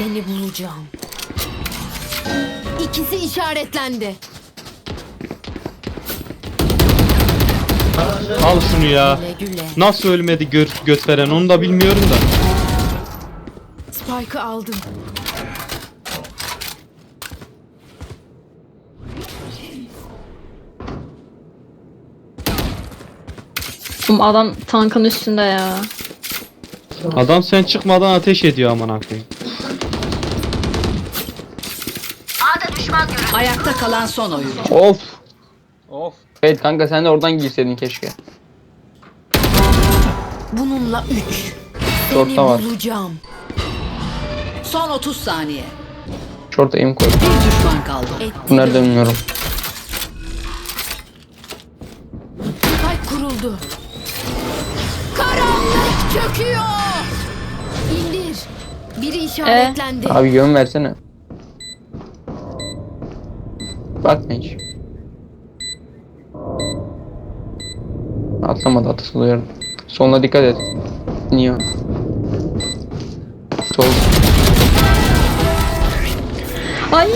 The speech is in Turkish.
Seni bulacağım. İkisi işaretlendi. Al şunu ya. Güle güle. Nasıl ölmedi gö göt veren onu da bilmiyorum da. Spike'ı aldım. Oğlum adam tankın üstünde ya. Adam sen çıkmadan ateş ediyor aman koyayım. Ayakta kalan son oyuncu. Of. Of. Evet kanka sen de oradan girseydin keşke. Bununla üç. Seni Short'ta var. bulacağım. Son 30 saniye. Şorta aim koy. Bir düşman kaldı. Etti. Bunları da bilmiyorum. Spike kuruldu. Karanlık çöküyor. Biri işaretlendi. Abi yön versene. Bakma hiç. Atlamadı atası duyarım. Soluna dikkat et. Niye? Sol. Ay